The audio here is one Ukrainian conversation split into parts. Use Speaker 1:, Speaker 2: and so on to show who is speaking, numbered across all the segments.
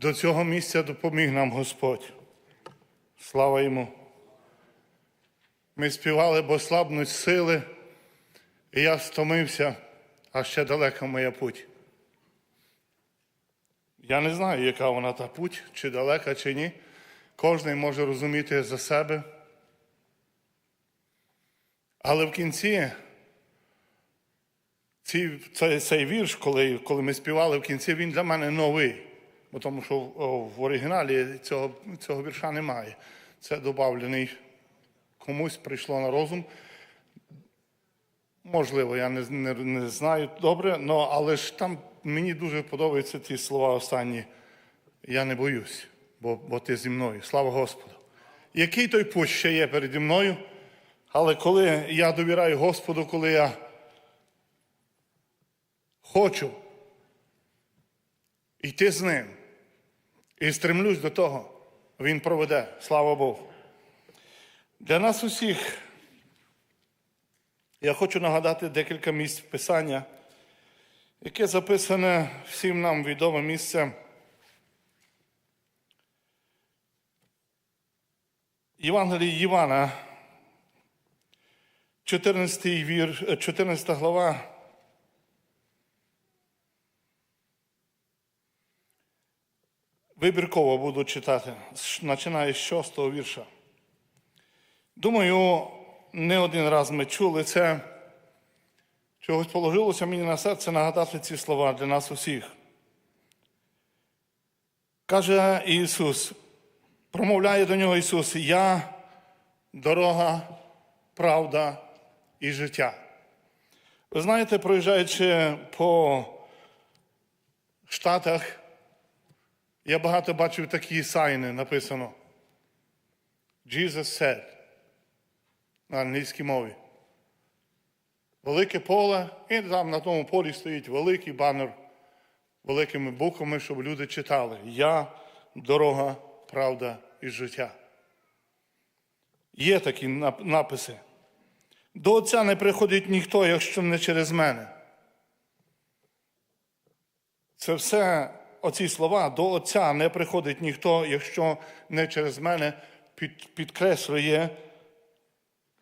Speaker 1: До цього місця допоміг нам Господь. Слава йому. Ми співали, бо слабнуть сили, і я стомився, а ще далека моя путь. Я не знаю, яка вона та путь, чи далека, чи ні. Кожен може розуміти за себе. Але в кінці цей, цей вірш, коли, коли ми співали в кінці, він для мене новий. Бо тому що в оригіналі цього, цього вірша немає. Це додавлений комусь прийшло на розум. Можливо, я не, не, не знаю добре, но, але ж там мені дуже подобаються ті слова останні. Я не боюсь, бо, бо ти зі мною. Слава Господу. Який той путь ще є переді мною? Але коли я довіряю Господу, коли я хочу йти з ним і стремлюсь до того, він проведе. Слава Богу. Для нас усіх я хочу нагадати декілька місць Писання, яке записане всім нам відоме місце. Євангелії Івана, 14 вір, 14 глава. Вибірково буду читати, починаю з 6 вірша. Думаю, не один раз ми чули це. Чогось положилося мені на серце нагадати ці слова для нас усіх. Каже Ісус, промовляє до нього Ісус, Я дорога, правда і життя. Ви знаєте, проїжджаючи по Штатах, я багато бачив такі сайни написано. Jesus said на англійській мові. Велике поле, і там на тому полі стоїть великий банер великими буквами, щоб люди читали. Я дорога, правда і життя. Є такі написи. До Отця не приходить ніхто, якщо не через мене. Це все, оці слова, до Отця не приходить ніхто, якщо не через мене під, підкреслює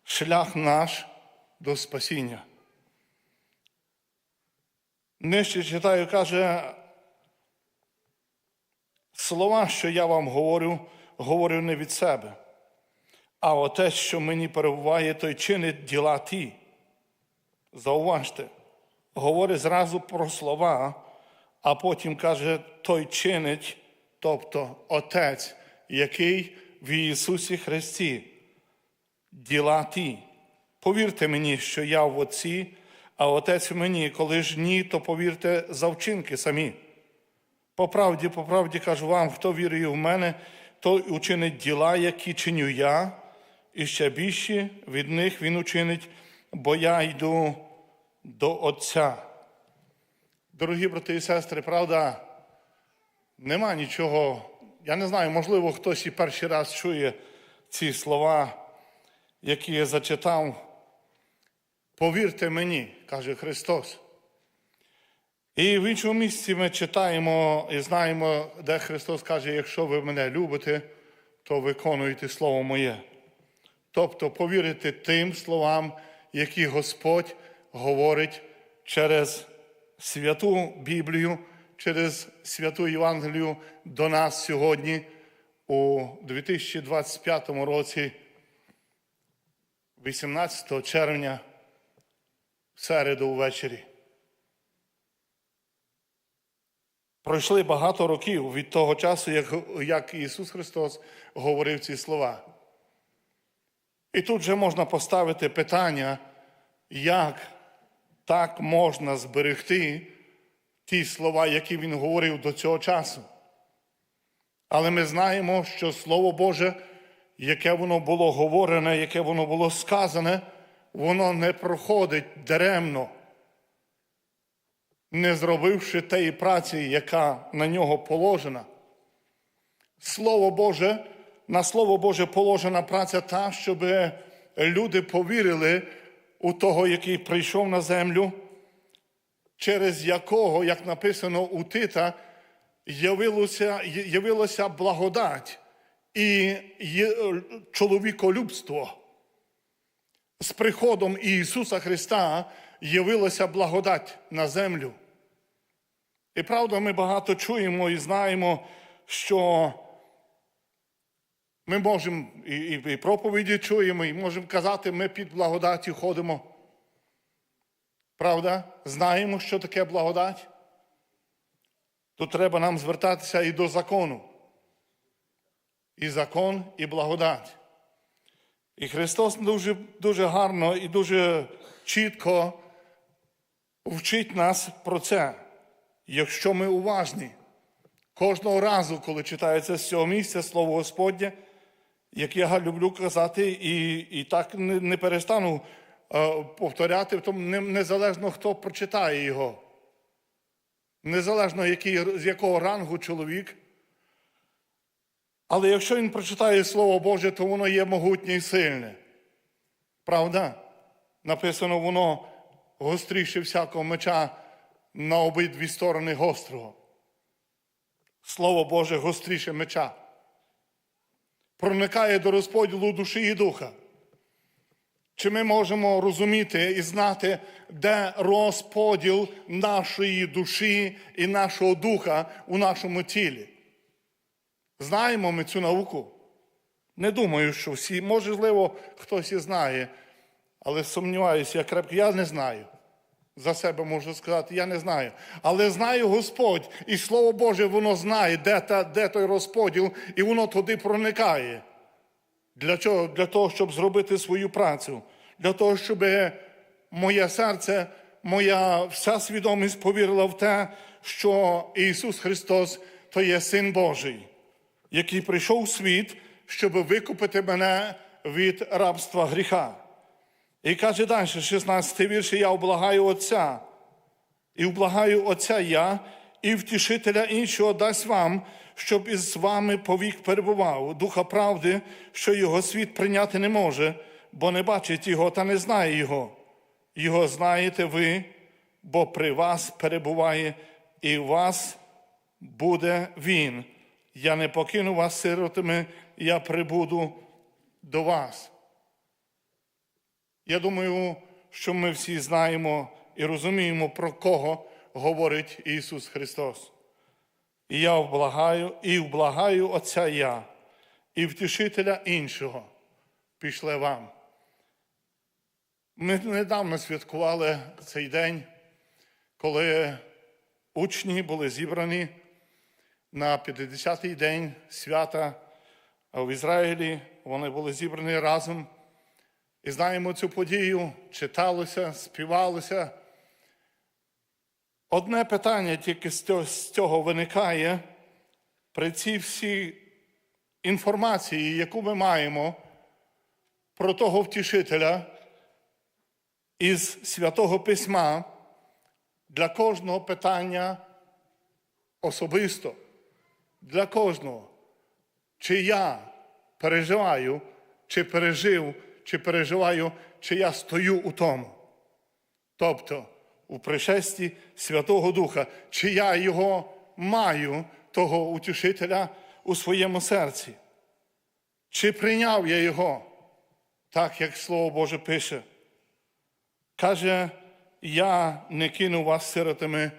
Speaker 1: шлях наш до спасіння. Нижче читаю, каже, слова, що я вам говорю, говорю не від себе, а отець, що мені перебуває, той чинить діла ті. Зауважте, говорить зразу про слова, а потім каже, той чинить, тобто Отець, який в Ісусі Христі діла ті. Повірте мені, що я в Отці, а Отець в мені, коли ж ні, то повірте за вчинки самі. По правді, по правді кажу вам, хто вірує в мене, той учинить діла, які чиню я, і ще більші від них він учинить, бо я йду до Отця. Дорогі брати і сестри, правда, нема нічого. Я не знаю, можливо, хтось і перший раз чує ці слова які я зачитав, повірте мені, каже Христос. І в іншому місці ми читаємо і знаємо, де Христос каже, якщо ви мене любите, то виконуєте Слово моє. Тобто повірити тим словам, які Господь говорить через святу Біблію, через святу Євангелію до нас сьогодні у 2025 році. 18 червня в середу ввечері. Пройшли багато років від того часу, як, як Ісус Христос говорив ці слова. І тут же можна поставити питання, як так можна зберегти ті слова, які Він говорив до цього часу. Але ми знаємо, що Слово Боже яке воно було говорене, яке воно було сказане, воно не проходить даремно, не зробивши тієї праці, яка на нього положена. Слово Боже, на Слово Боже положена праця та, щоб люди повірили у того, який прийшов на землю, через якого, як написано у Тита, явилося, явилася благодать і є- чоловіколюбство. З приходом Ісуса Христа явилася благодать на землю. І правда, ми багато чуємо і знаємо, що ми можемо і, і, і проповіді чуємо, і можемо казати, ми під благодаті ходимо. Правда? Знаємо, що таке благодать. То треба нам звертатися і до закону. І закон, і благодать. І Христос дуже, дуже гарно і дуже чітко вчить нас про це, якщо ми уважні. Кожного разу, коли читається з цього місця Слово Господнє, як я люблю казати, і, і так не, не перестану е, повторяти, тому не- незалежно хто прочитає його. Незалежно який, з якого рангу чоловік. Але якщо він прочитає Слово Боже, то воно є могутнє і сильне. Правда? Написано, воно гостріше всякого меча на обидві сторони гострого. Слово Боже гостріше меча. Проникає до розподілу душі і духа. Чи ми можемо розуміти і знати, де розподіл нашої душі і нашого духа у нашому тілі? Знаємо ми цю науку? Не думаю, що всі, можливо, хтось і знає, але сумніваюся, я крепко, я не знаю. За себе можу сказати, я не знаю. Але знає Господь, і Слово Боже, воно знає, де, та, де той розподіл, і воно туди проникає. Для чого? Для того, щоб зробити свою працю, для того, щоб моє серце, моя вся свідомість повірила в те, що Ісус Христос то є Син Божий, який прийшов у світ, щоб викупити мене від рабства гріха. І каже далі, 16 вірш, я облагаю Отця, і вблагаю Отця я, і втішителя іншого дасть вам, щоб із вами повік перебував, духа правди, що його світ прийняти не може, бо не бачить його та не знає його. Його знаєте ви, бо при вас перебуває, і в вас буде він. Я не покину вас сиротами, я прибуду до вас. Я думаю, що ми всі знаємо і розуміємо, про кого говорить Ісус Христос. І я вблагаю, і вблагаю Отця я, і втішителя іншого пішле вам. Ми недавно святкували цей день, коли учні були зібрані на 50-й день свята в Ізраїлі. Вони були зібрані разом. І знаємо цю подію, читалося, співалося. Одне питання тільки з цього, виникає при цій всій інформації, яку ми маємо про того втішителя із святого письма для кожного питання особисто, для кожного. Чи я переживаю, чи пережив, чи переживаю, чи я стою у тому. Тобто у пришесті Святого Духа, чи я його маю, того утішителя у своєму серці, чи прийняв я його, так як Слово Боже пише. Каже, я не кину вас сиротами,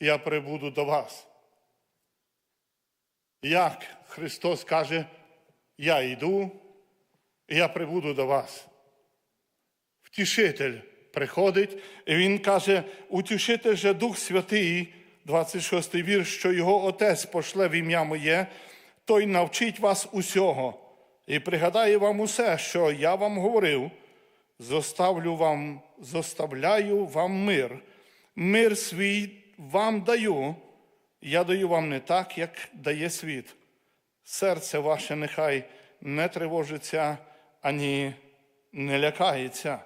Speaker 1: я прибуду до вас. Як Христос каже, я йду, я прибуду до вас. Втішитель приходить, і він каже: утішитель же Дух Святий, 26 вірш, що його Отець пошле в ім'я моє, той навчить вас усього і пригадає вам усе, що я вам говорив, зоставлю вам, зоставляю вам мир. Мир свій вам даю, я даю вам не так, як дає світ. Серце ваше нехай не тривожиться, ані не лякається.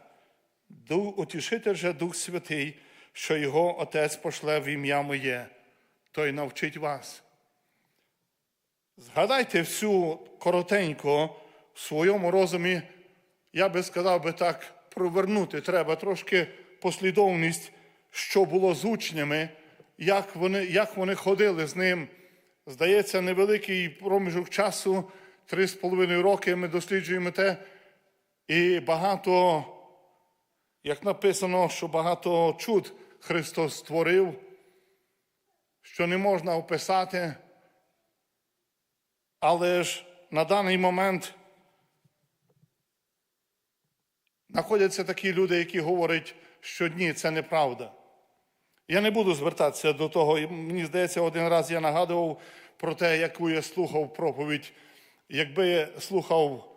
Speaker 1: Дух, утішитель же Дух Святий, що його Отець пошле в ім'я моє, той навчить вас. Згадайте всю коротенько в своєму розумі, я би сказав би так, провернути треба трошки послідовність, що було з учнями, як вони, як вони ходили з ним Здається, невеликий проміжок часу, три з половиною роки ми досліджуємо те, і багато, як написано, що багато чуд Христос створив, що не можна описати, але ж на даний момент знаходяться такі люди, які говорять, що ні, це неправда. Я не буду звертатися до того. Мені здається, один раз я нагадував про те, яку я слухав проповідь. Якби слухав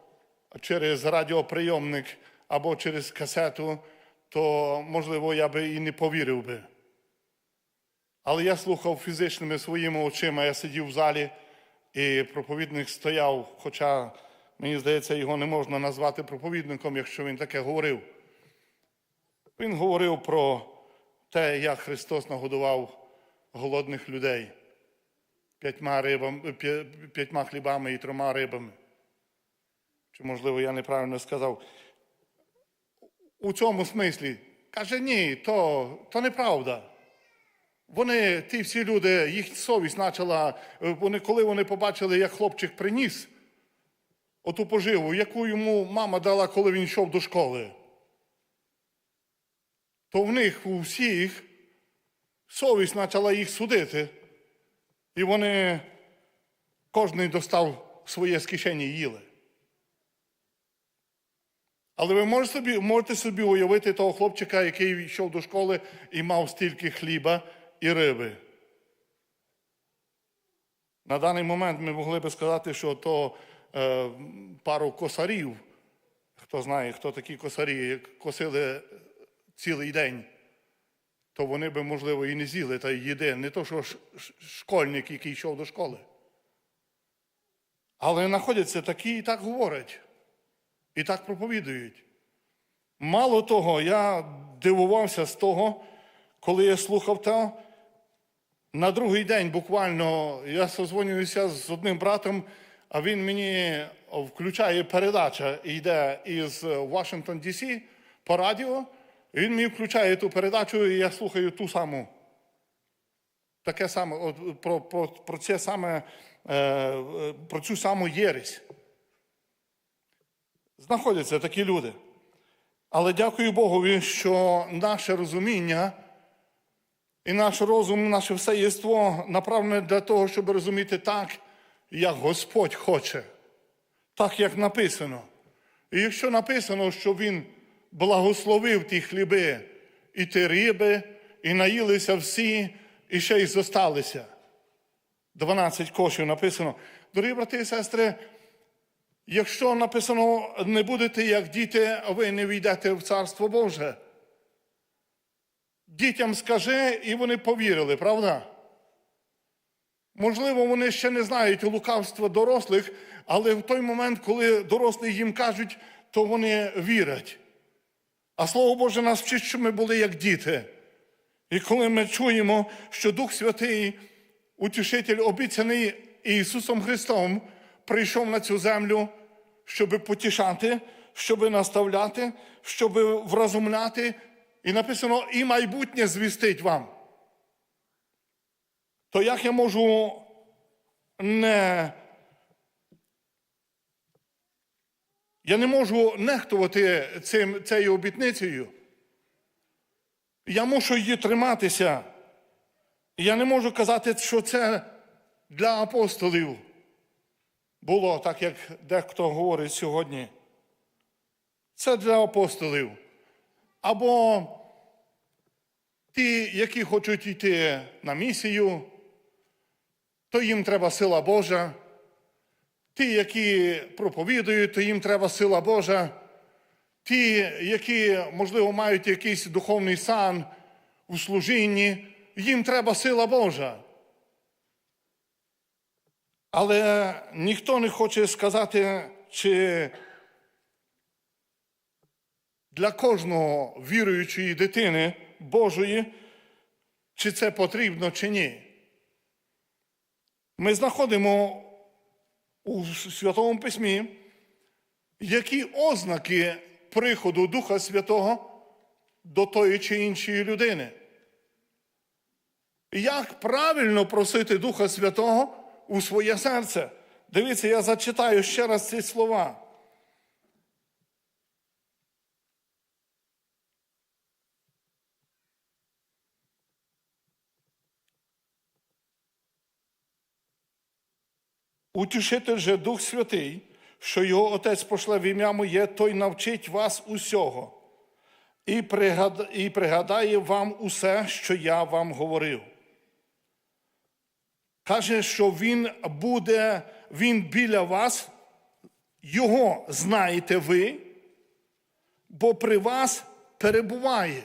Speaker 1: через радіоприйомник або через касету, то, можливо, я би і не повірив би. Але я слухав фізичними своїми очима, я сидів в залі, і проповідник стояв, хоча, мені здається, його не можна назвати проповідником, якщо він таке говорив. Він говорив про те, як Христос нагодував голодних людей п'ятьма рибами, п'ятьма хлібами і трьома рибами. Чи, можливо, я неправильно сказав. У цьому смислі каже, ні, то, то неправда. Вони, ті всі люди, їх совість почала, е, вони, коли вони побачили, як хлопчик приніс оту поживу, яку йому мама дала, коли він йшов до школи то в них у всіх совість почала їх судити, і вони кожен достав своє з кишені їли. Але ви можете собі, можете собі уявити того хлопчика, який йшов до школи і мав стільки хліба і риби. На даний момент ми могли би сказати, що то е, пару косарів, хто знає, хто такі косарі, як косили цілий день, то вони би, можливо, і не з'їли та їди, не то, що школьник, який йшов до школи. Але знаходяться такі і так говорять, і так проповідують. Мало того, я дивувався з того, коли я слухав те, на другий день буквально я созвонююся з одним братом, а він мені включає передача йде із Вашингтон Дісі по радіо. Він мені включає ту передачу, і я слухаю ту саму. Таке саме, от, про, про, про, це саме, е, е, про цю саму єресь. Знаходяться такі люди. Але дякую Богові, що наше розуміння і наш розум, наше все єство направлене для того, щоб розуміти так, як Господь хоче, так, як написано. І якщо написано, що Він благословив ті хліби і ті риби, і наїлися всі, і ще й зосталися. 12 кошів написано. Дорогі брати і сестри, якщо написано не будете як діти, ви не війдете в Царство Боже. Дітям скажи, і вони повірили, правда? Можливо, вони ще не знають лукавства дорослих, але в той момент, коли дорослі їм кажуть, то вони вірять. А Слово Боже нас вчить, що ми були як діти. І коли ми чуємо, що Дух Святий, утішитель, обіцяний Ісусом Христом, прийшов на цю землю, щоб потішати, щоб наставляти, щоб вразумляти, і написано, і майбутнє звістить вам. То як я можу не Я не можу нехтувати цим, цією обітницею. Я мушу її триматися. Я не можу казати, що це для апостолів було, так як дехто говорить сьогодні. Це для апостолів. Або ті, які хочуть йти на місію, то їм треба сила Божа. Ті, які проповідують, то їм треба сила Божа. Ті, які, можливо, мають якийсь духовний сан у служінні, їм треба сила Божа. Але ніхто не хоче сказати, чи для кожного віруючої дитини Божої, чи це потрібно, чи ні. Ми знаходимо у Святому Письмі, які ознаки приходу Духа Святого до тої чи іншої людини. Як правильно просити Духа Святого у своє серце. Дивіться, я зачитаю ще раз ці слова. Утішитель же Дух Святий, що його Отець пошле в ім'я моє, той навчить вас усього і пригад- і пригадає вам усе, що я вам говорив. Каже, що він буде, він біля вас, його знаєте ви, бо при вас перебуває.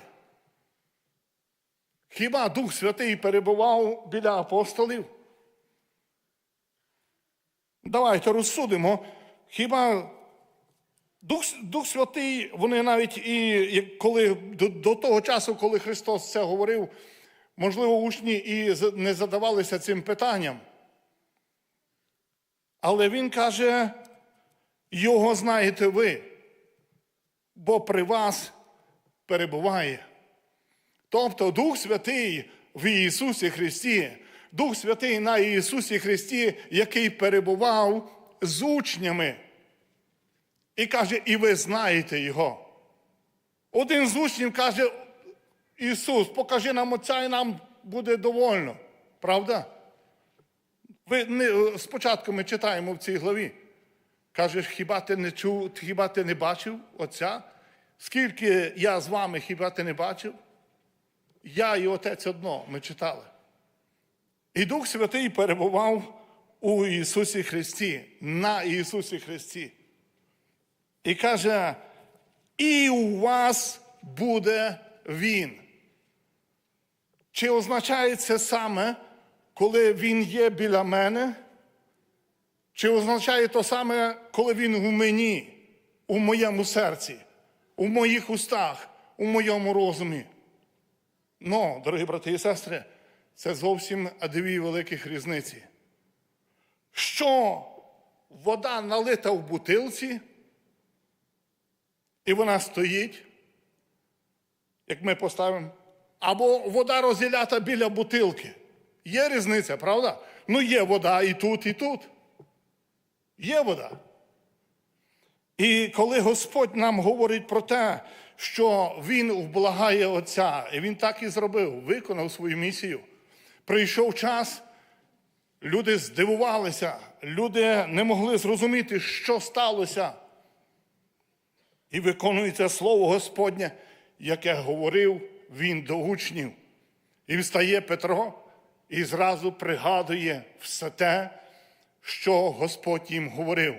Speaker 1: Хіба Дух Святий перебував біля апостолів? Давайте розсудимо. Хіба Дух, Дух Святий, вони навіть і коли до, до того часу, коли Христос це говорив, можливо, учні і не задавалися цим питанням. Але Він каже, його знаєте ви, бо при вас перебуває. Тобто Дух Святий в Ісусі Христі, Дух Святий на Ісусі Христі, який перебував з учнями. І каже, і ви знаєте Його. Один з учнів каже, Ісус, покажи нам Отця, і нам буде довольно. Правда? Ви не, спочатку ми читаємо в цій главі. Каже, хіба ти не чув, хіба ти не бачив Отця? Скільки я з вами, хіба ти не бачив? Я і Отець одно, ми читали. І Дух Святий перебував у Ісусі Христі, на Ісусі Христі. І каже, і у вас буде Він. Чи означає це саме, коли Він є біля мене? Чи означає то саме, коли Він у мені, у моєму серці, у моїх устах, у моєму розумі? Ну, дорогі брати і сестри, це зовсім дві великих різниці. Що вода налита в бутилці, і вона стоїть, як ми поставимо, або вода розділята біля бутилки. Є різниця, правда? Ну, є вода і тут, і тут. Є вода. І коли Господь нам говорить про те, що Він вблагає Отця, і Він так і зробив, виконав свою місію. Прийшов час, люди здивувалися, люди не могли зрозуміти, що сталося. І виконується слово Господнє, яке говорив він до учнів. І встає Петро і зразу пригадує все те, що Господь їм говорив.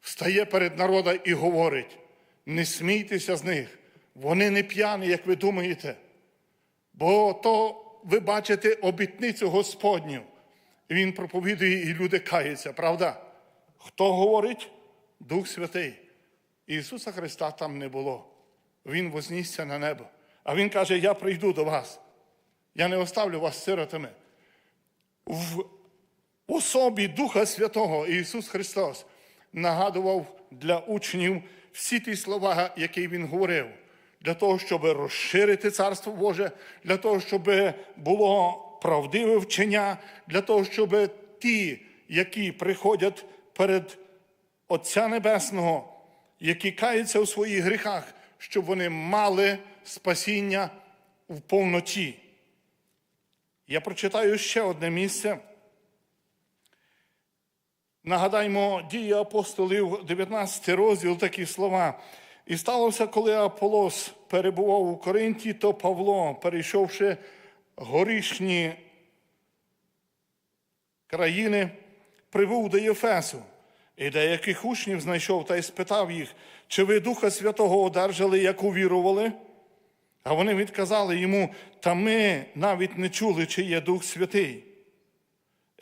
Speaker 1: Встає перед народом і говорить: не смійтеся з них, вони не п'яні, як ви думаєте. Бо то ви бачите обітницю Господню. Він проповідує, і люди каються, правда? Хто говорить? Дух Святий. Ісуса Христа там не було. Він вознісся на небо. А Він каже: Я прийду до вас. Я не оставлю вас сиротами. В особі Духа Святого Ісус Христос нагадував для учнів всі ті слова, які Він говорив, для того, щоб розширити Царство Боже, для того, щоб було правдиве вчення, для того, щоб ті, які приходять перед Отця Небесного, які каються у своїх гріхах, щоб вони мали спасіння в повноті. Я прочитаю ще одне місце. Нагадаймо дії апостолів, 19 розділ, такі слова. І сталося, коли Аполос перебував у Коринті, то Павло, перейшовши горішні країни, прибув до Єфесу. І деяких учнів знайшов та й спитав їх, чи ви Духа Святого одержали, як увірували? А вони відказали йому, та ми навіть не чули, чи є Дух Святий.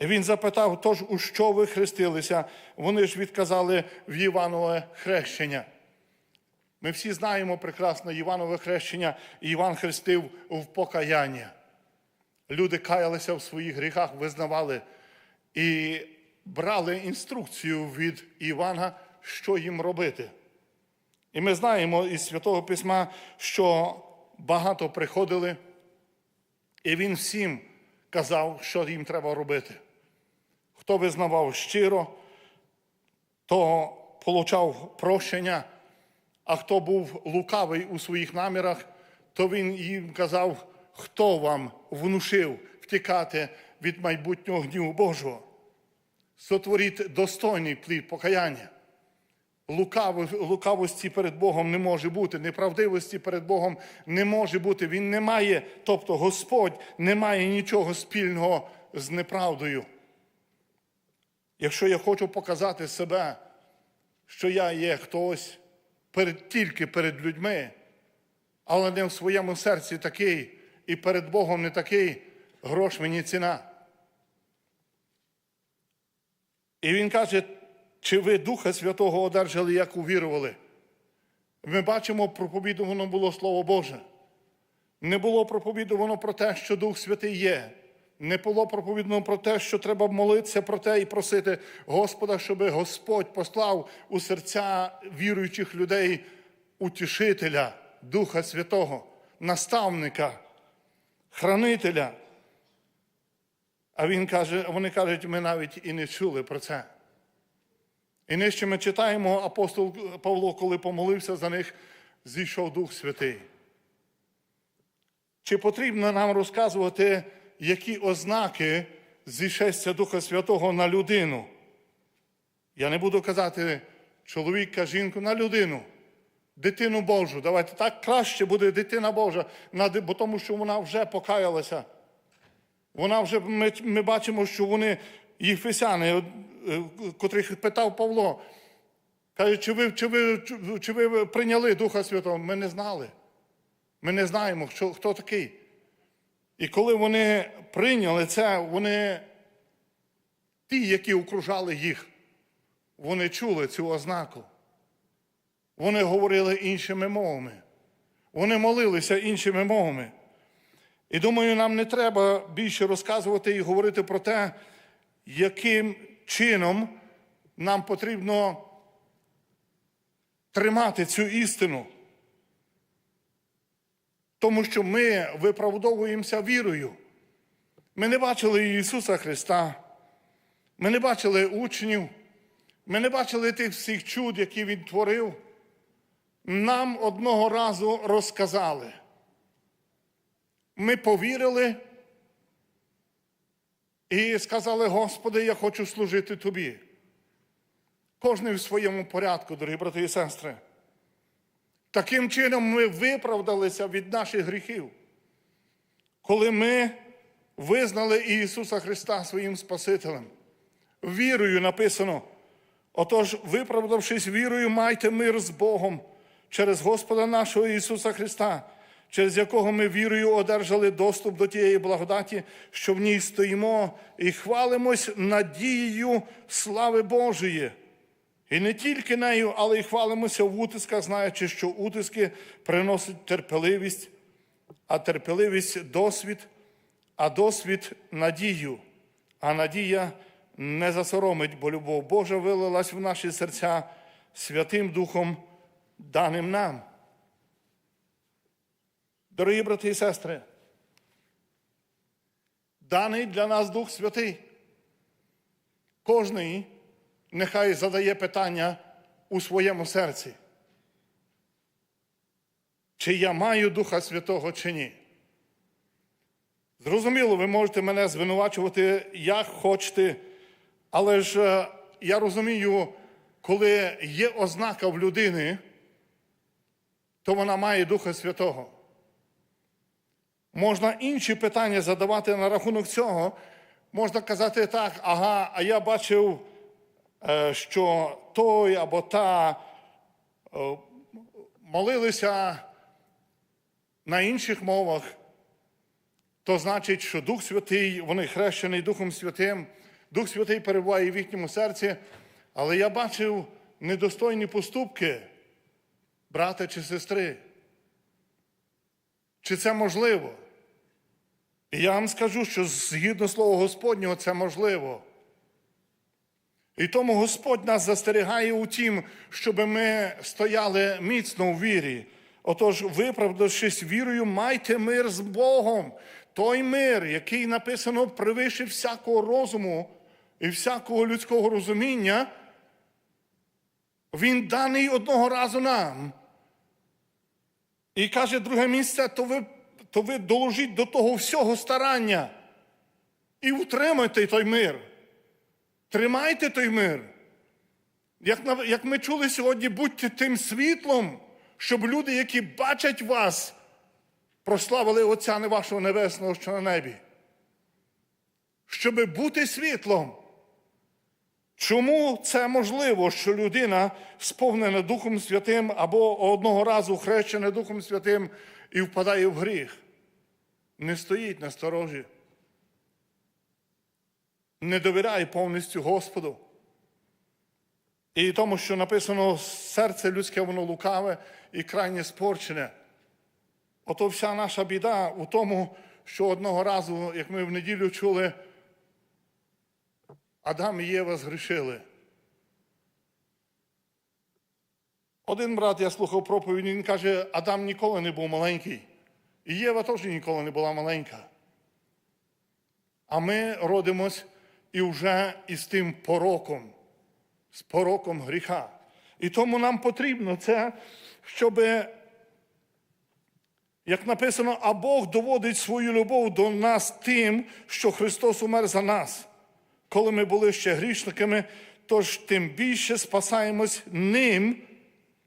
Speaker 1: І він запитав, тож у що ви хрестилися? Вони ж відказали в Іванове хрещення. Ми всі знаємо прекрасно Іванове хрещення, і Іван хрестив в покаяння. Люди каялися в своїх гріхах, визнавали і брали інструкцію від Івана, що їм робити. І ми знаємо із Святого Письма, що багато приходили, і він всім казав, що їм треба робити. Хто визнавав щиро, то получав прощення, а хто був лукавий у своїх намірах, то він їм казав, хто вам внушив втікати від майбутнього гніву Божого. Сотворіть достойний плід покаяння. Лукаво- Лукавості перед Богом не може бути, неправдивості перед Богом не може бути. Він не має, тобто Господь не має нічого спільного з неправдою. Якщо я хочу показати себе, що я є хтось перед, тільки перед людьми, але не в своєму серці такий, і перед Богом не такий, грош мені ціна. І він каже, чи ви Духа Святого одержали, як увірували? Ми бачимо, проповідувано було Слово Боже. Не було проповідувано про те, що Дух Святий є. Не було проповідано про те, що треба молитися про те і просити Господа, щоб Господь послав у серця віруючих людей утішителя, Духа Святого, наставника, хранителя. А він каже, вони кажуть, ми навіть і не чули про це. І нижче ми читаємо, апостол Павло, коли помолився за них, зійшов Дух Святий. Чи потрібно нам розказувати, які ознаки зійшестя Духа Святого на людину? Я не буду казати чоловіка, жінку на людину, дитину Божу. Давайте так краще буде дитина Божа, бо тому що вона вже покаялася. Вона вже ми, ми бачимо, що вони єфесяни, е, котрих питав Павло, каже, чи ви, чи, ви, чи- ви прийняли Духа Святого? Ми не знали. Ми не знаємо, хто такий. І коли вони прийняли це, вони, ті, які окружали їх, вони чули цю ознаку. Вони говорили іншими мовами. Вони молилися іншими мовами. І думаю, нам не треба більше розказувати і говорити про те, яким чином нам потрібно тримати цю істину. Тому що ми виправдовуємося вірою. Ми не бачили Ісуса Христа, ми не бачили учнів, ми не бачили тих всіх чуд, які Він творив. Нам одного разу розказали. Ми повірили і сказали, Господи, я хочу служити Тобі. Кожний в своєму порядку, дорогі брати і сестри. Таким чином ми виправдалися від наших гріхів, коли ми визнали Ісуса Христа своїм Спасителем. Вірою написано. Отож, виправдавшись вірою, майте мир з Богом через Господа нашого Ісуса Христа, через якого ми вірою одержали доступ до тієї благодаті, що в ній стоїмо і хвалимось надією слави Божої. І не тільки нею, але й хвалимося в утисках, знаючи, що утиски приносять терпеливість, а терпеливість досвід, а досвід надію. А надія не засоромить, бо любов Божа вилилась в наші серця Святим Духом, даним нам. Дорогі брати і сестри, даний для нас Дух Святий. Кожний нехай задає питання у своєму серці. Чи я маю Духа Святого, чи ні? Зрозуміло, ви можете мене звинувачувати як хочете, але ж е, я розумію, коли є ознака в людини, то вона має Духа Святого. Можна інші питання задавати на рахунок цього. Можна казати так, ага, а я бачив, що той або та е, молилися на інших мовах, то значить, що Дух Святий, вони хрещений Духом Святим, Дух Святий перебуває в їхньому серці, але я бачив недостойні поступки брата чи сестри. Чи це можливо? І я вам скажу, що згідно Слова Господнього це можливо. І тому Господь нас застерігає у тім, щоб ми стояли міцно в вірі. Отож, виправдавшись вірою, майте мир з Богом. Той мир, який написано превише всякого розуму, і всякого людського розуміння, він даний одного разу нам. І каже друге місце, то ви, то ви доложіть до того всього старання і утримайте той мир. Тримайте той мир. Як, як ми чули сьогодні, будьте тим світлом, щоб люди, які бачать вас, прославили Отця не вашого Небесного, що на небі. Щоб бути світлом. Чому це можливо, що людина сповнена Духом Святим або одного разу хрещена Духом Святим і впадає в гріх? Не стоїть на сторожі. Не довіряє повністю Господу. І тому, що написано, серце людське воно лукаве і крайне спорчене. Ото вся наша біда у тому, що одного разу, як ми в неділю чули, Адам і Єва згрішили. Один брат, я слухав проповідь, він каже, Адам ніколи не був маленький. І Єва теж ніколи не була маленька. А ми родимось і вже із тим пороком, з пороком гріха. І тому нам потрібно це, щоб, як написано, а Бог доводить свою любов до нас тим, що Христос умер за нас. Коли ми були ще грішниками, тож тим більше спасаємось ним,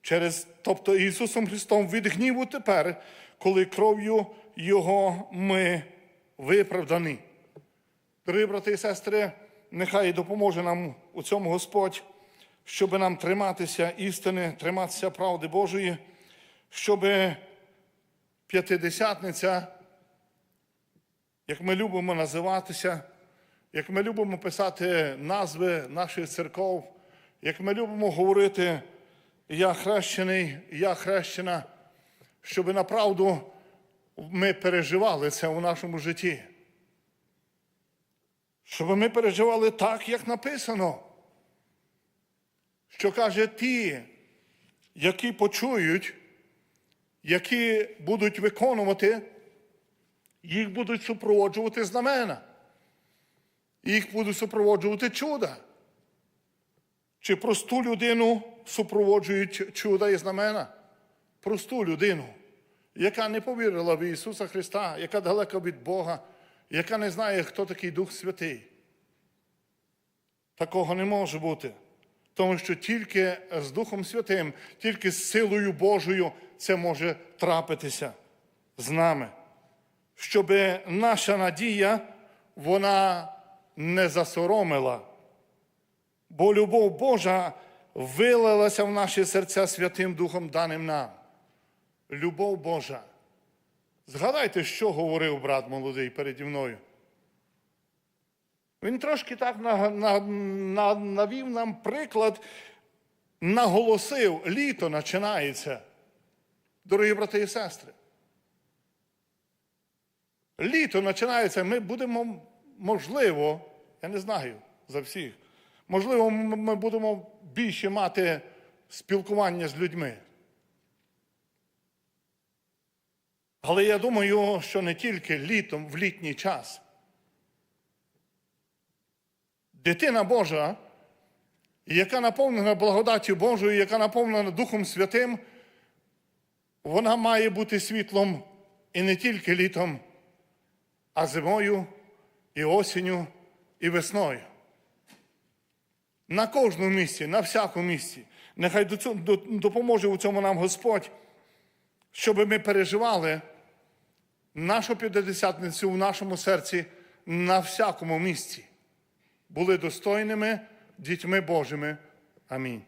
Speaker 1: через, тобто Ісусом Христом, від гніву тепер, коли кров'ю Його ми виправдані. Дорогі брати і сестри, нехай допоможе нам у цьому Господь, щоб нам триматися істини, триматися правди Божої, щоб п'ятидесятниця, як ми любимо називатися, як ми любимо писати назви наших церков, як ми любимо говорити Я хрещений, я хрещена, щоб направду ми переживали це у нашому житті. Щоб ми переживали так, як написано. Що каже ті, які почують, які будуть виконувати, їх будуть супроводжувати знамена. Їх будуть супроводжувати чуда. Чи просту людину супроводжують чуда і знамена? Просту людину, яка не повірила в Ісуса Христа, яка далека від Бога, яка не знає, хто такий Дух Святий. Такого не може бути. Тому що тільки з Духом Святим, тільки з силою Божою це може трапитися з нами. Щоб наша надія, вона не засоромила. Бо любов Божа вилилася в наші серця Святим Духом даним нам. Любов Божа. Згадайте, що говорив брат молодий переді мною. Він трошки так на, на, на, навів нам приклад, наголосив, літо починається. Дорогі брати і сестри. Літо починається, ми будемо, можливо, я не знаю за всіх, можливо, ми будемо більше мати спілкування з людьми. Але я думаю, що не тільки літом, в літній час. Дитина Божа, яка наповнена благодаттю Божою, яка наповнена Духом Святим, вона має бути світлом і не тільки літом, а зимою, і осінню, і весною. На кожному місці, на всякому місці. Нехай допоможе у цьому нам Господь, щоб ми переживали нашу п'ятдесятницю в нашому серці на всякому місці. Були достойними дітьми Божими. Амінь.